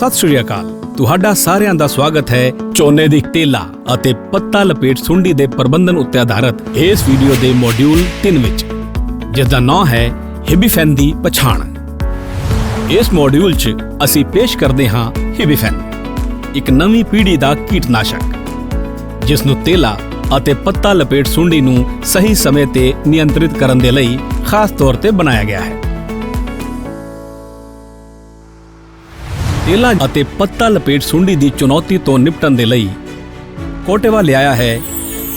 ਸਤਿ ਸ਼੍ਰੀ ਅਕਾਲ। ਤੁਹਾਡਾ ਸਾਰਿਆਂ ਦਾ ਸਵਾਗਤ ਹੈ ਝੋਨੇ ਦੀ ਟੇਲਾ ਅਤੇ ਪੱਤਾ ਲਪੇਟ ਸੁੰਡੀ ਦੇ ਪ੍ਰਬੰਧਨ ਉੱਤੇ ਆਧਾਰਿਤ ਇਸ ਵੀਡੀਓ ਦੇ ਮੋਡਿਊਲ 3 ਵਿੱਚ ਜਿਸ ਦਾ ਨਾਮ ਹੈ ਹਿਬੀਫੈਨ ਦੀ ਪਛਾਣ। ਇਸ ਮੋਡਿਊਲ 'ਚ ਅਸੀਂ ਪੇਸ਼ ਕਰਦੇ ਹਾਂ ਹਿਬੀਫੈਨ ਇੱਕ ਨਵੀਂ ਪੀੜ੍ਹੀ ਦਾ ਕੀਟਨਾਸ਼ਕ ਜਿਸ ਨੂੰ ਤੇਲਾ ਅਤੇ ਪੱਤਾ ਲਪੇਟ ਸੁੰਡੀ ਨੂੰ ਸਹੀ ਸਮੇਂ ਤੇ ਨਿਯੰਤਰਿਤ ਕਰਨ ਦੇ ਲਈ ਖਾਸ ਤੌਰ ਤੇ ਬਣਾਇਆ ਗਿਆ ਹੈ। ਤੇਲਾ ਅਤੇ ਪੱਤਾ ਲਪੇਟ ਸੁੰਡੀ ਦੀ ਚੁਣੌਤੀ ਤੋਂ ਨਿਪਟਣ ਦੇ ਲਈ ਕੋਟੇਵਾ ਲਿਆਇਆ ਹੈ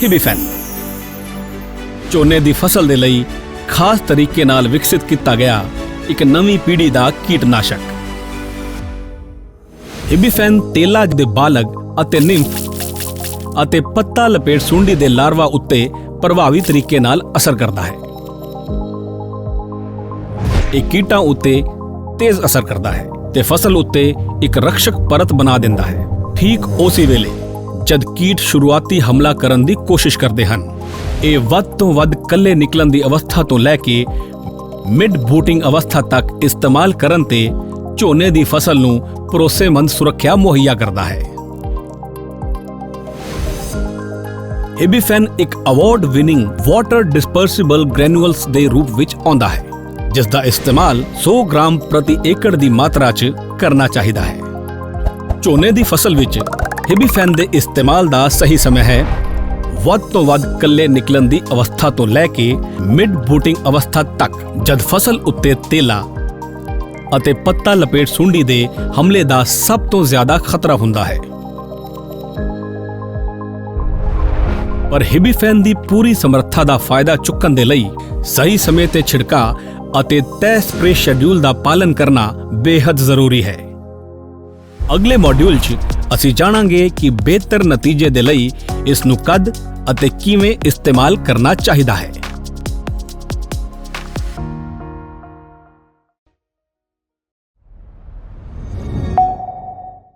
ਹਿਬੀਫੈਨ। ਝੋਨੇ ਦੀ ਫਸਲ ਦੇ ਲਈ ਖਾਸ ਤਰੀਕੇ ਨਾਲ ਵਿਕਸਿਤ ਕੀਤਾ ਗਿਆ ਇੱਕ ਨਵੀਂ ਪੀੜ੍ਹੀ ਦਾ ਕੀਟਨਾਸ਼ਕ। ਹਿਬੀਫੈਨ ਤੇਲਾ ਦੇ ਬਾਲਗ ਅਤੇ ਨਿੰਫ ਅਤੇ ਪੱਤਾ ਲਪੇਟ ਸੁੰਡੀ ਦੇ ਲਾਰਵਾ ਉੱਤੇ ਪ੍ਰਭਾਵੀ ਤਰੀਕੇ ਨਾਲ ਅਸਰ ਕਰਦਾ ਹੈ। ਇਹ ਕੀਟਾਂ ਉੱਤੇ ਤੇਜ਼ ਅਸਰ ਕਰਦਾ ਹੈ। ਤੇ ਫਸਲ ਉੱਤੇ ਇੱਕ ਰਕਸ਼ਕ ਪਰਤ ਬਣਾ ਦਿੰਦਾ ਹੈ। ਠੀਕ ਉਸੇ ਵੇਲੇ ਜਦ ਕੀਟ ਸ਼ੁਰੂਆਤੀ ਹਮਲਾ ਕਰਨ ਦੀ ਕੋਸ਼ਿਸ਼ ਕਰਦੇ ਹਨ, ਇਹ ਵੱਧ ਤੋਂ ਵੱਧ ਕੱਲੇ ਨਿਕਲਣ ਦੀ ਅਵਸਥਾ ਤੋਂ ਲੈ ਕੇ ਮਿਡ ਬੂਟਿੰਗ ਅਵਸਥਾ ਤੱਕ ਇਸਤੇਮਾਲ ਕਰਨ ਤੇ ਝੋਨੇ ਦੀ ਫਸਲ ਨੂੰ ਭਰੋਸੇਮੰਦ ਸੁਰੱਖਿਆ ਮੁਹੱਈਆ ਕਰਦਾ ਹੈ। ਹਿਬੀਫੈਨ ਇੱਕ award winning water dispersible granules ਦੇ ਰੂਪ ਵਿੱਚ ਆਉਂਦਾ ਹੈ। ਜਿਸ ਦਾ ਇਸਤੇਮਾਲ 100 ਗ੍ਰਾਮ ਪ੍ਰਤੀ ਏਕੜ ਦੀ ਮਾਤਰਾ 'ਚ ਕਰਨਾ ਚਾਹੀਦਾ ਹੈ ਝੋਨੇ ਦੀ ਫਸਲ ਵਿੱਚ ਹਿਬੀਫੈਨ ਦੇ ਇਸਤੇਮਾਲ ਦਾ ਸਹੀ ਸਮਾਂ ਹੈ ਵੱਧ ਤੋਂ ਵੱਧ ਕੱਲੇ ਨਿਕਲਣ ਦੀ ਅਵਸਥਾ ਤੋਂ ਲੈ ਕੇ ਮਿਡ ਬੂਟਿੰਗ ਅਵਸਥਾ ਤੱਕ ਜਦ ਫਸਲ ਉੱਤੇ ਤੇਲਾ ਅਤੇ ਪੱਤਾ ਲਪੇਟ ਸੁੰਡੀ ਦੇ ਹਮਲੇ ਦਾ ਸਭ ਤੋਂ ਜ਼ਿਆਦਾ ਖਤਰਾ ਹੁੰਦਾ ਹੈ ਪਰ ਹਿਬੀਫੈਨ ਦੀ ਪੂਰੀ ਸਮਰੱਥਾ ਦਾ ਫਾਇਦਾ ਚੁੱਕਣ ਦੇ ਲਈ ਸਹੀ ਸਮੇਂ ਤੇ ਛਿੜਕਾ ਅਤੇ ਤੈਅ ਸਪਰੇ ਸ਼ੈਡਿਊਲ ਦਾ ਪਾਲਨ ਕਰਨਾ ਬੇहद ਜ਼ਰੂਰੀ ਹੈ। ਅਗਲੇ ਮੋਡਿਊਲ 'ਚ ਅਸੀਂ ਜਾਣਾਂਗੇ ਕਿ ਬਿਹਤਰ ਨਤੀਜੇ ਦੇ ਲਈ ਇਸ ਨੂੰ ਕਦ ਅਤੇ ਕਿਵੇਂ ਇਸਤੇਮਾਲ ਕਰਨਾ ਚਾਹੀਦਾ ਹੈ।